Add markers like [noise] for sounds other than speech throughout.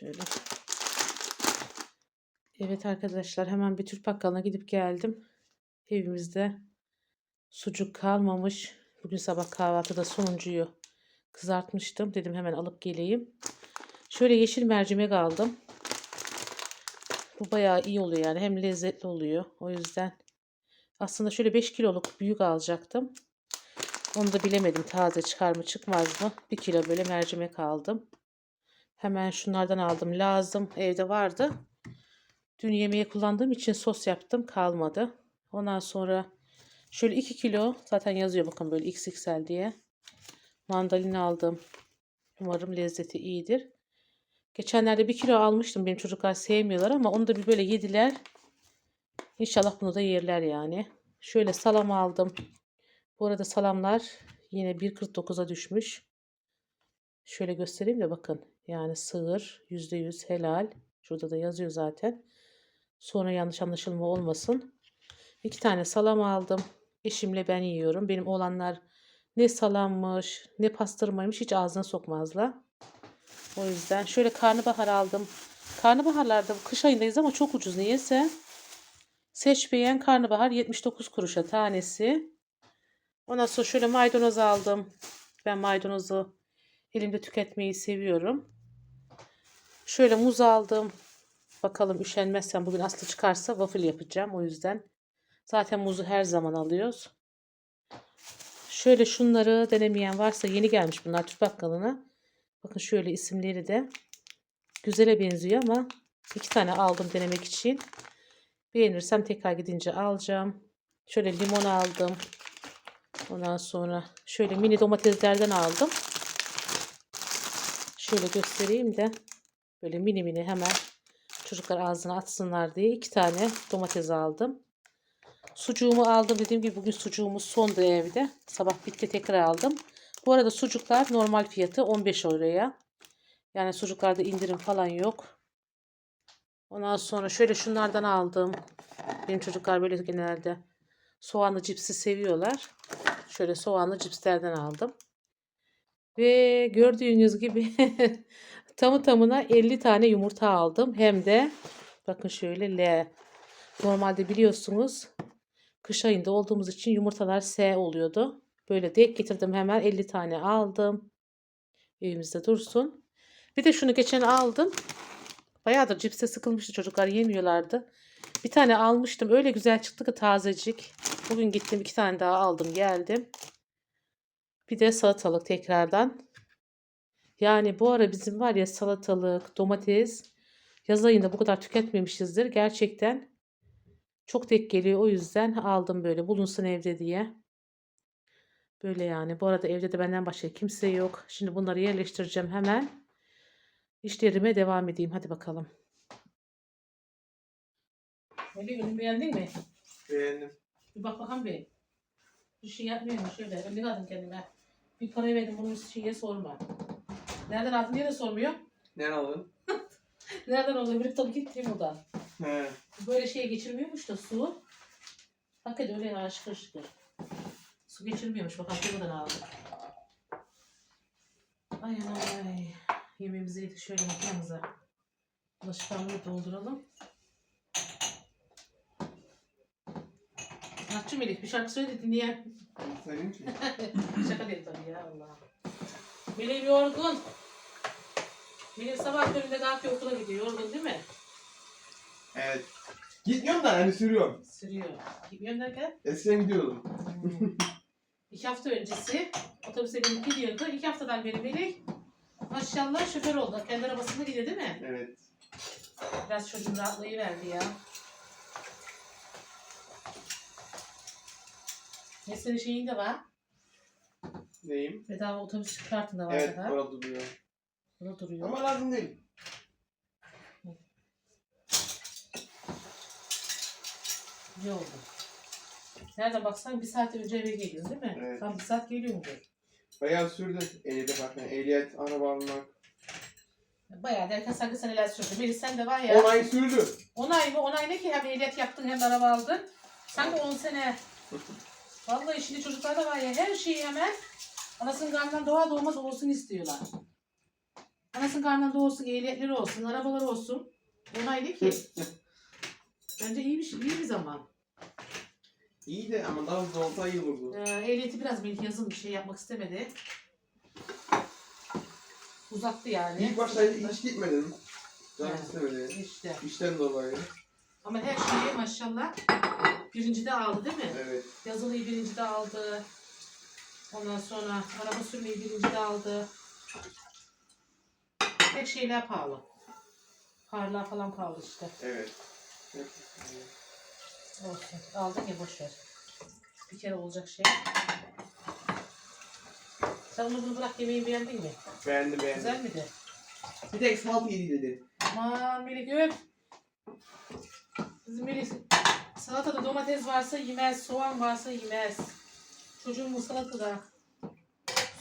Şöyle. Evet arkadaşlar hemen bir Türk bakkalına gidip geldim. Evimizde sucuk kalmamış. Bugün sabah kahvaltıda sonuncuyu kızartmıştım. Dedim hemen alıp geleyim. Şöyle yeşil mercimek aldım. Bu bayağı iyi oluyor yani. Hem lezzetli oluyor. O yüzden aslında şöyle 5 kiloluk büyük alacaktım. Onu da bilemedim taze çıkar mı çıkmaz mı. 1 kilo böyle mercimek aldım. Hemen şunlardan aldım. Lazım evde vardı. Dün yemeğe kullandığım için sos yaptım. Kalmadı. Ondan sonra şöyle 2 kilo zaten yazıyor bakın böyle XXL diye. Mandalina aldım. Umarım lezzeti iyidir. Geçenlerde 1 kilo almıştım. Benim çocuklar sevmiyorlar ama onu da bir böyle yediler. İnşallah bunu da yerler yani. Şöyle salam aldım. Bu arada salamlar yine 1.49'a düşmüş. Şöyle göstereyim de bakın. Yani sığır %100 helal. Şurada da yazıyor zaten. Sonra yanlış anlaşılma olmasın. İki tane salam aldım. Eşimle ben yiyorum. Benim oğlanlar ne salammış ne pastırmaymış hiç ağzına sokmazlar. O yüzden şöyle karnabahar aldım. Karnabaharlarda kış ayındayız ama çok ucuz niyeyse. Seç karnabahar 79 kuruşa tanesi. Ondan sonra şöyle maydanoz aldım. Ben maydanozu elimde tüketmeyi seviyorum. Şöyle muz aldım. Bakalım üşenmezsem bugün Aslı çıkarsa waffle yapacağım. O yüzden zaten muzu her zaman alıyoruz. Şöyle şunları denemeyen varsa yeni gelmiş bunlar Türk bakkalına. Bakın şöyle isimleri de güzele benziyor ama iki tane aldım denemek için. Beğenirsem tekrar gidince alacağım. Şöyle limon aldım. Ondan sonra şöyle mini domateslerden aldım. Şöyle göstereyim de böyle mini mini hemen çocuklar ağzına atsınlar diye iki tane domates aldım. Sucuğumu aldım. Dediğim gibi bugün sucuğumuz sondu evde. Sabah bitti tekrar aldım. Bu arada sucuklar normal fiyatı 15 euroya. Yani sucuklarda indirim falan yok. Ondan sonra şöyle şunlardan aldım. Benim çocuklar böyle genelde soğanlı cipsi seviyorlar. Şöyle soğanlı cipslerden aldım. Ve gördüğünüz gibi [laughs] tamı tamına 50 tane yumurta aldım. Hem de bakın şöyle L. Normalde biliyorsunuz kış ayında olduğumuz için yumurtalar S oluyordu. Böyle denk getirdim hemen 50 tane aldım. Evimizde dursun. Bir de şunu geçen aldım. Bayağıdır cipse sıkılmıştı çocuklar yemiyorlardı. Bir tane almıştım. Öyle güzel çıktı ki tazecik. Bugün gittim iki tane daha aldım geldim. Bir de salatalık tekrardan. Yani bu ara bizim var ya salatalık, domates yaz ayında bu kadar tüketmemişizdir. Gerçekten çok tek geliyor. O yüzden aldım böyle bulunsun evde diye. Böyle yani. Bu arada evde de benden başka kimse yok. Şimdi bunları yerleştireceğim hemen. İşlerime devam edeyim. Hadi bakalım. Melih ürün beğendin mi? Beğendim. Bir bak bakalım bir. Bir şey yapmıyorum şöyle. Önlük aldım kendime. Bir para verdim bunu şeye sorma. Nereden aldın diye de sormuyor. Ne aldın? [laughs] Nereden oluyor? Bir tabii ki Temu'dan. He. Böyle şeye geçirmiyormuş da su. Hakikaten öyle ya şıkır şıkır. Su geçirmiyormuş. Bakalım Temu'dan aldım. Ay ay. Yemeğimizi yedik şöyle makinemize. Bulaşıklarını dolduralım. Sanatçı Melih bir şarkı söyle de dinleyen. Senin için. Şaka değil tabii ya Allah. Melih yorgun. Melih sabah köründe kalkıyor okula gidiyor. Yorgun değil mi? Evet. Gitmiyorum da hani sürüyorum. Sürüyor. Gitmiyorum derken. Eskiden gidiyordum. Hmm. İki hafta öncesi otobüse binip gidiyordu. İki haftadan beri Melih maşallah şoför oldu. Kendi arabasında gidiyor değil mi? Evet. Biraz çocuğun rahatlığı verdi ya. Mesleğin şeyin de var. Neyim? Bedava otobüs kartında var Evet kadar. orada duruyor. Burada duruyor. Ama lazım değil. İyi oldu. Nereden baksan bir saat önce eve geliyorsun değil mi? Evet. Tam bir saat geliyor mudur? Bayağı sürdü ehliyete bak. Yani ehliyet, araba almak. Bayağı derken sanki sen neler sürdün. Melis sen de var ya. 10 ay sürdü. 10 ay mı? 10 ay ne ki hem ehliyet yaptın hem araba aldın. Sanki 10 sene. [laughs] Vallahi şimdi çocuklar da var ya her şeyi hemen anasının karnından doğar doğmaz olsun istiyorlar. Anasının karnında olsun, ehliyetleri olsun, arabaları olsun. Onaylı ki. [laughs] Bence iyi bir şey, iyi bir zaman. İyi de ama daha hızlı olsa iyi olurdu. Ee, ehliyeti biraz belki yazın bir şey yapmak istemedi. Uzattı yani. İlk başta hiç. Canım Evet. istemedi. İşte. İşten dolayı. Ama her şeyi maşallah birinci de aldı değil mi? Evet. Yazılıyı birinci de aldı. Ondan sonra araba sürmeyi birinci de aldı. Her şeyler pahalı. Parlar falan pahalı işte. Evet. Olsun. Aldın ya boş ver. Bir kere olacak şey. Sen onu bunu bırak yemeği beğendin mi? Beğendim beğendim. Güzel miydi? Bir tek salata yedi dedi. Aman Melih öp. Bizim Melih salatada domates varsa yemez, soğan varsa yemez. Çocuğun bu salatada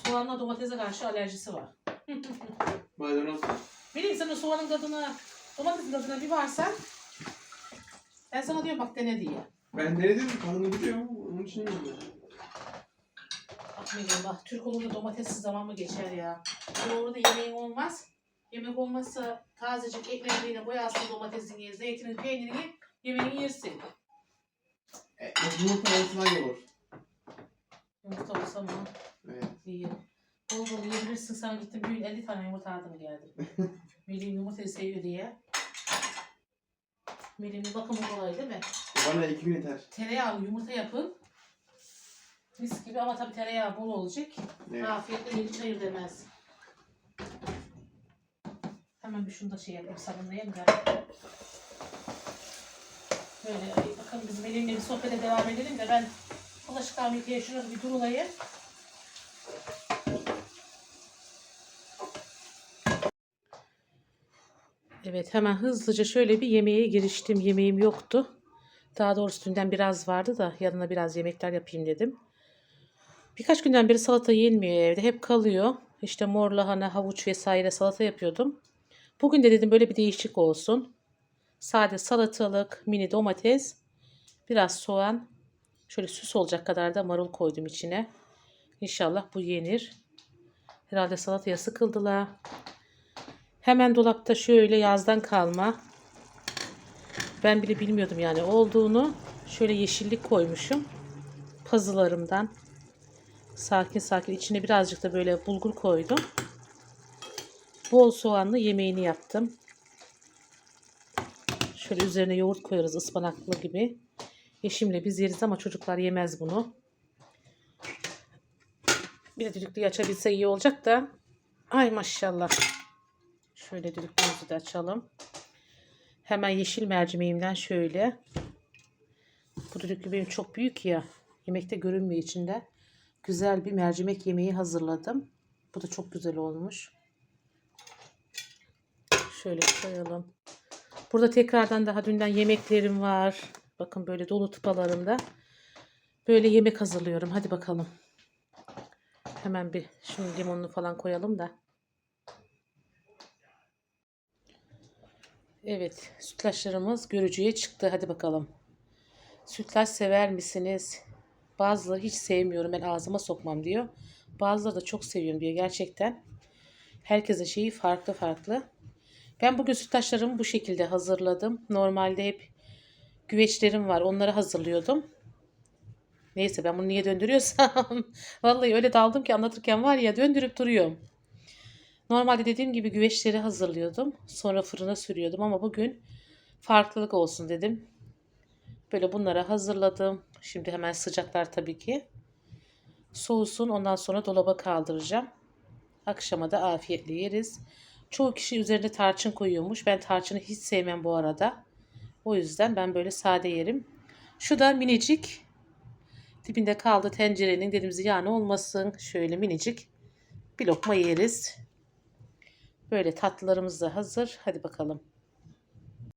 soğanla domatese karşı alerjisi var. [laughs] Maydanoz. Sen o soğanın tadına, domatesin tadına bir varsan ben sana diyorum bak dene diye. Ben denedim. Tadını biliyorum. Onun için yedim. Bak Melih bak Türk olunca domatessiz zaman mı geçer ya? Doğru da yemeğin olmaz. Yemek olmazsa tazecik ekmeğiyle boyarsın domatesini, zeytinin, peynirini yemeğini yersin. E, yumurta arasından iyi olur. Yumurta olsa mı? Evet. İyi. Bol bol yiyebilirsin. Sana gittim bir gün 50 tane yumurta aldım geldim. [laughs] Melih'in yumurtayı seviyor diye. Melih'in bakımı kolay değil mi? Bana iki gün yeter. Tereyağlı yumurta yapın. Mis gibi ama tabii tereyağı bol olacak. Evet. Afiyetle yedi çayır demez. Hemen bir şunu da şey yapayım sabunlayayım da. Böyle bakalım biz Melih'le bir sohbete devam edelim de ben bulaşık yıkayayım şurada bir durulayım. Evet hemen hızlıca şöyle bir yemeğe giriştim. Yemeğim yoktu. Daha doğrusu dünden biraz vardı da yanına biraz yemekler yapayım dedim. Birkaç günden beri salata yenmiyor evde. Hep kalıyor. İşte mor lahana, havuç vesaire salata yapıyordum. Bugün de dedim böyle bir değişiklik olsun. Sade salatalık, mini domates, biraz soğan. Şöyle süs olacak kadar da marul koydum içine. İnşallah bu yenir. Herhalde salataya sıkıldılar. Hemen dolapta şöyle yazdan kalma. Ben bile bilmiyordum yani olduğunu. Şöyle yeşillik koymuşum. Pazılarımdan. Sakin sakin içine birazcık da böyle bulgur koydum. Bol soğanlı yemeğini yaptım. Şöyle üzerine yoğurt koyarız ıspanaklı gibi. Eşimle biz yeriz ama çocuklar yemez bunu. Bir de düdüklüyü açabilse iyi olacak da. Ay maşallah. Şöyle düdüklüğümüzü de açalım. Hemen yeşil mercimeğimden şöyle. Bu düdüklü benim çok büyük ya. Yemekte görünmüyor içinde. Güzel bir mercimek yemeği hazırladım. Bu da çok güzel olmuş. Şöyle koyalım. Burada tekrardan daha dünden yemeklerim var. Bakın böyle dolu tıpalarımda. Böyle yemek hazırlıyorum. Hadi bakalım. Hemen bir şimdi limonunu falan koyalım da. Evet, sütlaçlarımız görücüye çıktı. Hadi bakalım. Sütlaç sever misiniz? Bazıları hiç sevmiyorum ben ağzıma sokmam diyor. Bazıları da çok seviyorum diyor gerçekten. Herkesin şeyi farklı farklı. Ben bugün sütlaçlarımı bu şekilde hazırladım. Normalde hep güveçlerim var. Onları hazırlıyordum. Neyse ben bunu niye döndürüyorsam. [laughs] Vallahi öyle daldım ki anlatırken var ya döndürüp duruyorum. Normalde dediğim gibi güveçleri hazırlıyordum. Sonra fırına sürüyordum ama bugün farklılık olsun dedim. Böyle bunları hazırladım. Şimdi hemen sıcaklar tabii ki. Soğusun ondan sonra dolaba kaldıracağım. Akşama da afiyetle yeriz. Çoğu kişi üzerine tarçın koyuyormuş. Ben tarçını hiç sevmem bu arada. O yüzden ben böyle sade yerim. Şu da minicik. Dibinde kaldı tencerenin dedim ziyanı olmasın. Şöyle minicik bir lokma yeriz. Böyle tatlılarımız da hazır. Hadi bakalım.